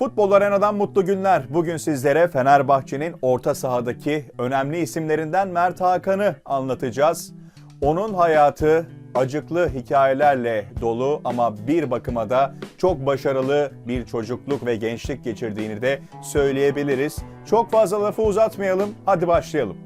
Futbol Arena'dan mutlu günler. Bugün sizlere Fenerbahçe'nin orta sahadaki önemli isimlerinden Mert Hakan'ı anlatacağız. Onun hayatı acıklı hikayelerle dolu ama bir bakıma da çok başarılı bir çocukluk ve gençlik geçirdiğini de söyleyebiliriz. Çok fazla lafı uzatmayalım. Hadi başlayalım.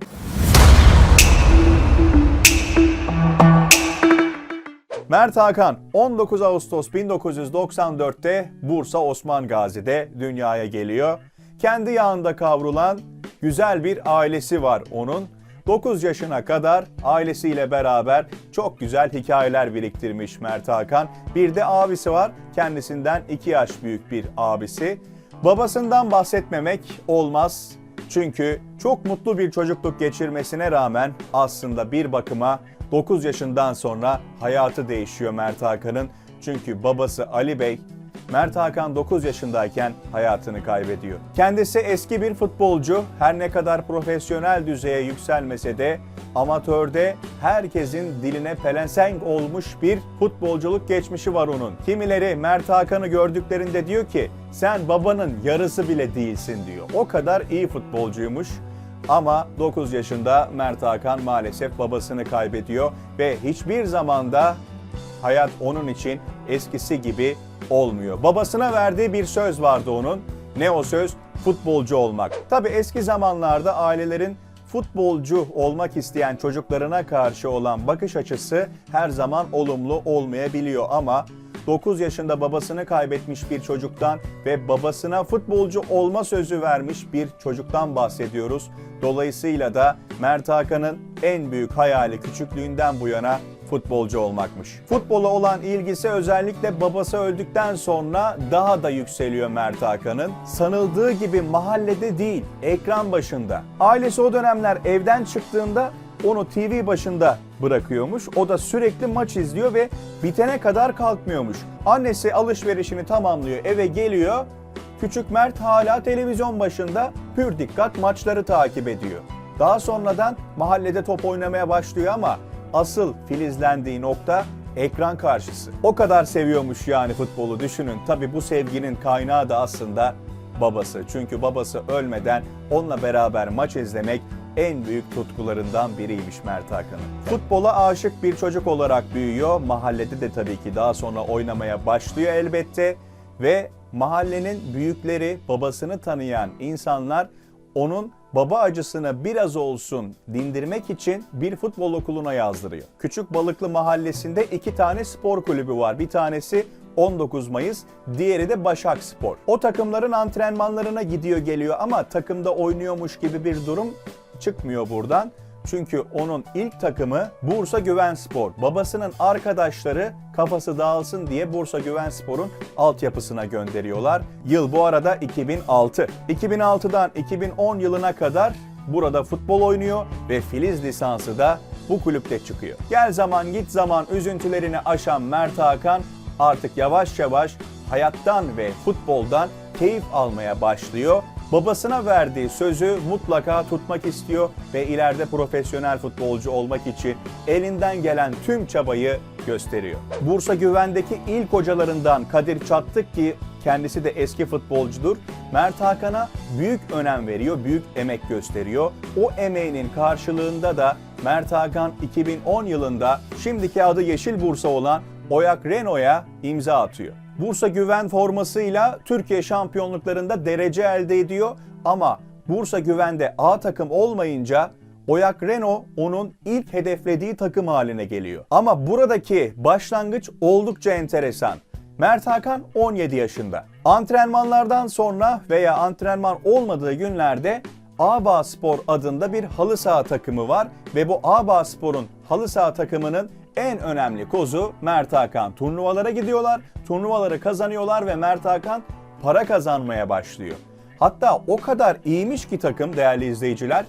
Mert Hakan 19 Ağustos 1994'te Bursa Osman Gazi'de dünyaya geliyor. Kendi yağında kavrulan güzel bir ailesi var onun. 9 yaşına kadar ailesiyle beraber çok güzel hikayeler biriktirmiş Mert Hakan. Bir de abisi var, kendisinden 2 yaş büyük bir abisi. Babasından bahsetmemek olmaz. Çünkü çok mutlu bir çocukluk geçirmesine rağmen aslında bir bakıma 9 yaşından sonra hayatı değişiyor Mert Hakan'ın. Çünkü babası Ali Bey Mert Hakan 9 yaşındayken hayatını kaybediyor. Kendisi eski bir futbolcu. Her ne kadar profesyonel düzeye yükselmese de amatörde herkesin diline pelesenk olmuş bir futbolculuk geçmişi var onun. Kimileri Mert Hakan'ı gördüklerinde diyor ki sen babanın yarısı bile değilsin diyor. O kadar iyi futbolcuymuş. Ama 9 yaşında Mert Hakan maalesef babasını kaybediyor ve hiçbir zamanda hayat onun için eskisi gibi olmuyor. Babasına verdiği bir söz vardı onun. Ne o söz? Futbolcu olmak. Tabi eski zamanlarda ailelerin futbolcu olmak isteyen çocuklarına karşı olan bakış açısı her zaman olumlu olmayabiliyor ama 9 yaşında babasını kaybetmiş bir çocuktan ve babasına futbolcu olma sözü vermiş bir çocuktan bahsediyoruz. Dolayısıyla da Mert Hakan'ın en büyük hayali küçüklüğünden bu yana futbolcu olmakmış. Futbola olan ilgisi özellikle babası öldükten sonra daha da yükseliyor Mert Hakan'ın. Sanıldığı gibi mahallede değil, ekran başında. Ailesi o dönemler evden çıktığında onu TV başında bırakıyormuş. O da sürekli maç izliyor ve bitene kadar kalkmıyormuş. Annesi alışverişini tamamlıyor, eve geliyor. Küçük Mert hala televizyon başında pür dikkat maçları takip ediyor. Daha sonradan mahallede top oynamaya başlıyor ama asıl filizlendiği nokta ekran karşısı. O kadar seviyormuş yani futbolu düşünün. Tabi bu sevginin kaynağı da aslında babası. Çünkü babası ölmeden onunla beraber maç izlemek en büyük tutkularından biriymiş Mert Hakan'ın. Futbola aşık bir çocuk olarak büyüyor. Mahallede de tabii ki daha sonra oynamaya başlıyor elbette. Ve mahallenin büyükleri, babasını tanıyan insanlar onun baba acısını biraz olsun dindirmek için bir futbol okuluna yazdırıyor. Küçük Balıklı Mahallesi'nde iki tane spor kulübü var. Bir tanesi 19 Mayıs, diğeri de Başak Spor. O takımların antrenmanlarına gidiyor geliyor ama takımda oynuyormuş gibi bir durum çıkmıyor buradan. Çünkü onun ilk takımı Bursa Güvenspor. Babasının arkadaşları kafası dağılsın diye Bursa Güvenspor'un altyapısına gönderiyorlar. Yıl bu arada 2006. 2006'dan 2010 yılına kadar burada futbol oynuyor ve Filiz lisansı da bu kulüpte çıkıyor. Gel zaman git zaman üzüntülerini aşan Mert Hakan artık yavaş yavaş hayattan ve futboldan keyif almaya başlıyor babasına verdiği sözü mutlaka tutmak istiyor ve ileride profesyonel futbolcu olmak için elinden gelen tüm çabayı gösteriyor. Bursa Güven'deki ilk hocalarından Kadir Çattık ki kendisi de eski futbolcudur. Mert Hakan'a büyük önem veriyor, büyük emek gösteriyor. O emeğinin karşılığında da Mert Hakan 2010 yılında şimdiki adı Yeşil Bursa olan Oyak Renault'a imza atıyor. Bursa Güven formasıyla Türkiye şampiyonluklarında derece elde ediyor ama Bursa Güven'de A takım olmayınca Oyak Renault onun ilk hedeflediği takım haline geliyor. Ama buradaki başlangıç oldukça enteresan. Mert Hakan 17 yaşında. Antrenmanlardan sonra veya antrenman olmadığı günlerde Aba Spor adında bir halı saha takımı var ve bu Aba Spor'un halı saha takımının en önemli kozu Mert Hakan. Turnuvalara gidiyorlar, turnuvaları kazanıyorlar ve Mert Hakan para kazanmaya başlıyor. Hatta o kadar iyiymiş ki takım değerli izleyiciler,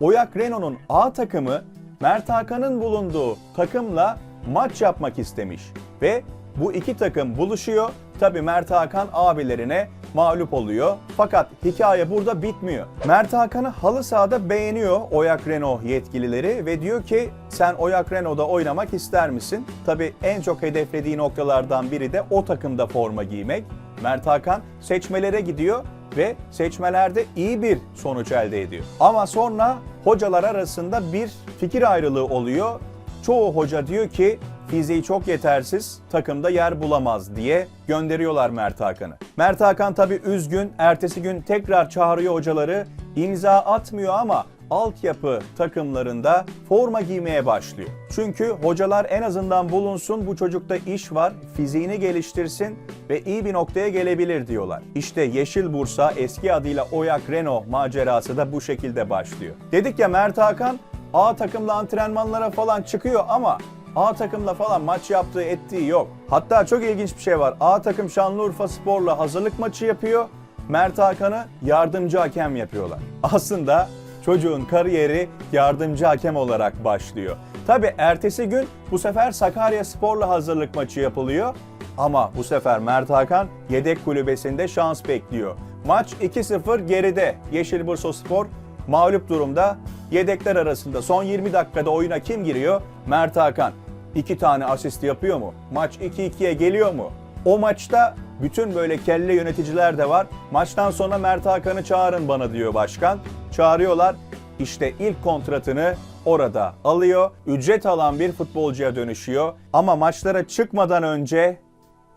Oyak Renault'un A takımı Mert Hakan'ın bulunduğu takımla maç yapmak istemiş ve bu iki takım buluşuyor. Tabi Mert Hakan abilerine mağlup oluyor. Fakat hikaye burada bitmiyor. Mert Hakan'ı halı sahada beğeniyor Oyak Renault yetkilileri ve diyor ki sen Oyak Renault'da oynamak ister misin? Tabi en çok hedeflediği noktalardan biri de o takımda forma giymek. Mert Hakan seçmelere gidiyor ve seçmelerde iyi bir sonuç elde ediyor. Ama sonra hocalar arasında bir fikir ayrılığı oluyor. Çoğu hoca diyor ki fiziği çok yetersiz, takımda yer bulamaz diye gönderiyorlar Mert Hakan'ı. Mert Hakan tabii üzgün, ertesi gün tekrar çağırıyor hocaları. İmza atmıyor ama altyapı takımlarında forma giymeye başlıyor. Çünkü hocalar en azından bulunsun bu çocukta iş var, fiziğini geliştirsin ve iyi bir noktaya gelebilir diyorlar. İşte Yeşil Bursa eski adıyla Oyak Renault macerası da bu şekilde başlıyor. Dedik ya Mert Hakan A takımla antrenmanlara falan çıkıyor ama A takımla falan maç yaptığı ettiği yok. Hatta çok ilginç bir şey var. A takım Şanlıurfa Spor'la hazırlık maçı yapıyor. Mert Hakan'ı yardımcı hakem yapıyorlar. Aslında çocuğun kariyeri yardımcı hakem olarak başlıyor. Tabi ertesi gün bu sefer Sakarya Spor'la hazırlık maçı yapılıyor. Ama bu sefer Mert Hakan yedek kulübesinde şans bekliyor. Maç 2-0 geride. Yeşil Bursa Spor mağlup durumda. Yedekler arasında son 20 dakikada oyuna kim giriyor? Mert Hakan. İki tane asist yapıyor mu? Maç 2-2'ye geliyor mu? O maçta bütün böyle kelle yöneticiler de var. Maçtan sonra Mert Hakan'ı çağırın bana diyor başkan. Çağırıyorlar. İşte ilk kontratını orada alıyor. Ücret alan bir futbolcuya dönüşüyor. Ama maçlara çıkmadan önce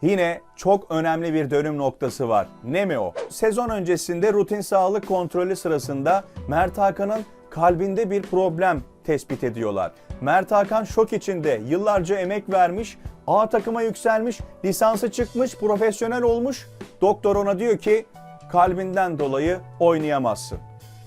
Yine çok önemli bir dönüm noktası var. Ne mi o? Sezon öncesinde rutin sağlık kontrolü sırasında Mert Hakan'ın kalbinde bir problem tespit ediyorlar. Mert Hakan şok içinde yıllarca emek vermiş, A takıma yükselmiş, lisansı çıkmış, profesyonel olmuş. Doktor ona diyor ki kalbinden dolayı oynayamazsın.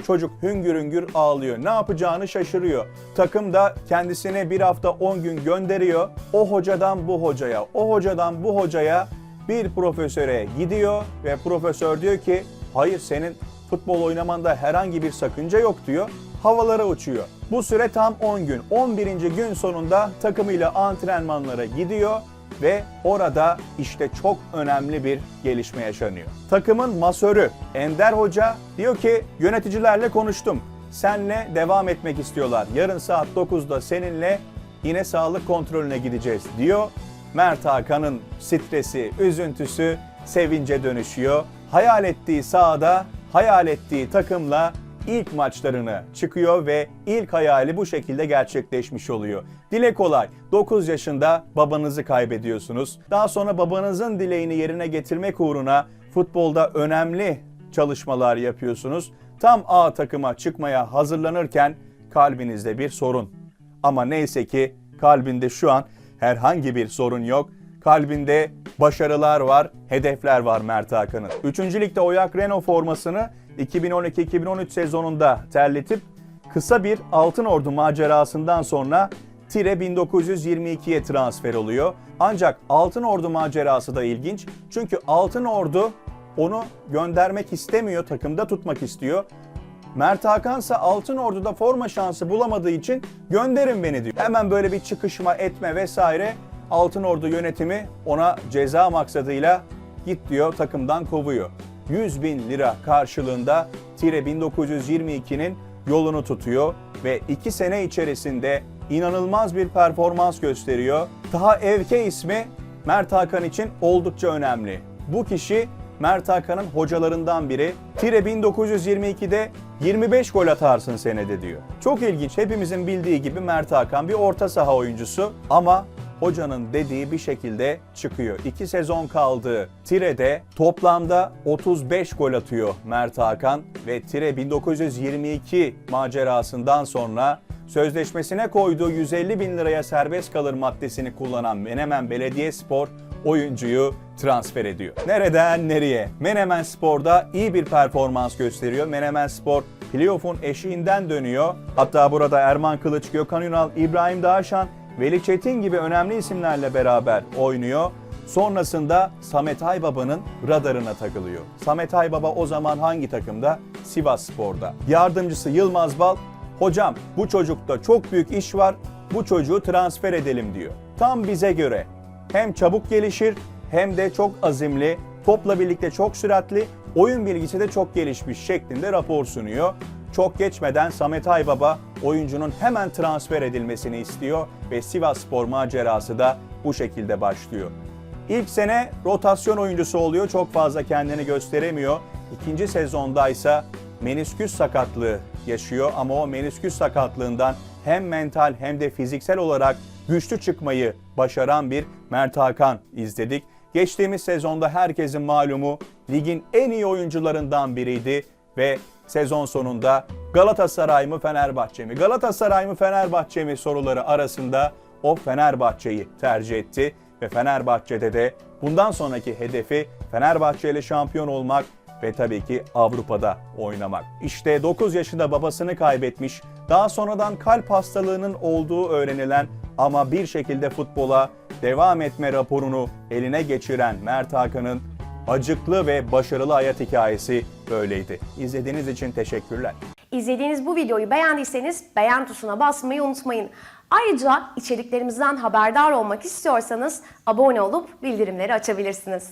Çocuk hüngür hüngür ağlıyor. Ne yapacağını şaşırıyor. Takım da kendisine bir hafta 10 gün gönderiyor. O hocadan bu hocaya, o hocadan bu hocaya bir profesöre gidiyor ve profesör diyor ki hayır senin futbol oynamanda herhangi bir sakınca yok diyor. Havalara uçuyor. Bu süre tam 10 gün. 11. gün sonunda takımıyla antrenmanlara gidiyor ve orada işte çok önemli bir gelişme yaşanıyor. Takımın masörü Ender Hoca diyor ki yöneticilerle konuştum. Senle devam etmek istiyorlar. Yarın saat 9'da seninle yine sağlık kontrolüne gideceğiz diyor. Mert Hakan'ın stresi, üzüntüsü sevince dönüşüyor. Hayal ettiği sahada, hayal ettiği takımla ilk maçlarını çıkıyor ve ilk hayali bu şekilde gerçekleşmiş oluyor. Dile kolay. 9 yaşında babanızı kaybediyorsunuz. Daha sonra babanızın dileğini yerine getirmek uğruna futbolda önemli çalışmalar yapıyorsunuz. Tam A takıma çıkmaya hazırlanırken kalbinizde bir sorun. Ama neyse ki kalbinde şu an herhangi bir sorun yok. Kalbinde başarılar var, hedefler var Mert Hakan'ın. Üçüncü ligde Oyak Renault formasını 2012-2013 sezonunda terletip kısa bir Altın Ordu macerasından sonra Tire 1922'ye transfer oluyor. Ancak Altın Ordu macerası da ilginç. Çünkü Altın Ordu onu göndermek istemiyor, takımda tutmak istiyor. Mert Hakan ise Altın Ordu'da forma şansı bulamadığı için gönderin beni diyor. Hemen böyle bir çıkışma etme vesaire Altın Ordu yönetimi ona ceza maksadıyla git diyor takımdan kovuyor. 100 bin lira karşılığında Tire 1922'nin yolunu tutuyor ve 2 sene içerisinde inanılmaz bir performans gösteriyor. Taha Evke ismi Mert Hakan için oldukça önemli. Bu kişi Mert Hakan'ın hocalarından biri. Tire 1922'de 25 gol atarsın senede diyor. Çok ilginç. Hepimizin bildiği gibi Mert Hakan bir orta saha oyuncusu ama hocanın dediği bir şekilde çıkıyor. İki sezon kaldığı Tire'de toplamda 35 gol atıyor Mert Hakan ve Tire 1922 macerasından sonra sözleşmesine koyduğu 150 bin liraya serbest kalır maddesini kullanan Menemen Belediyespor oyuncuyu transfer ediyor. Nereden nereye? Menemen Spor'da iyi bir performans gösteriyor. Menemen Spor playoff'un eşiğinden dönüyor. Hatta burada Erman Kılıç, Gökhan Ünal, İbrahim Dağşan, Veli Çetin gibi önemli isimlerle beraber oynuyor. Sonrasında Samet Aybaba'nın radarına takılıyor. Samet Aybaba o zaman hangi takımda? Sivas Spor'da. Yardımcısı Yılmaz Bal, hocam bu çocukta çok büyük iş var, bu çocuğu transfer edelim diyor. Tam bize göre hem çabuk gelişir hem de çok azimli, topla birlikte çok süratli, oyun bilgisi de çok gelişmiş şeklinde rapor sunuyor. Çok geçmeden Samet Aybaba oyuncunun hemen transfer edilmesini istiyor ve Sivas Spor macerası da bu şekilde başlıyor. İlk sene rotasyon oyuncusu oluyor. Çok fazla kendini gösteremiyor. İkinci sezonda ise menisküs sakatlığı yaşıyor ama o menisküs sakatlığından hem mental hem de fiziksel olarak güçlü çıkmayı başaran bir Mert Hakan izledik. Geçtiğimiz sezonda herkesin malumu ligin en iyi oyuncularından biriydi ve sezon sonunda Galatasaray mı Fenerbahçe mi? Galatasaray mı Fenerbahçe mi soruları arasında o Fenerbahçe'yi tercih etti ve Fenerbahçe'de de bundan sonraki hedefi Fenerbahçe ile şampiyon olmak ve tabii ki Avrupa'da oynamak. İşte 9 yaşında babasını kaybetmiş, daha sonradan kalp hastalığının olduğu öğrenilen ama bir şekilde futbola devam etme raporunu eline geçiren Mert Hakan'ın acıklı ve başarılı hayat hikayesi böyleydi. İzlediğiniz için teşekkürler. İzlediğiniz bu videoyu beğendiyseniz beğen tuşuna basmayı unutmayın. Ayrıca içeriklerimizden haberdar olmak istiyorsanız abone olup bildirimleri açabilirsiniz.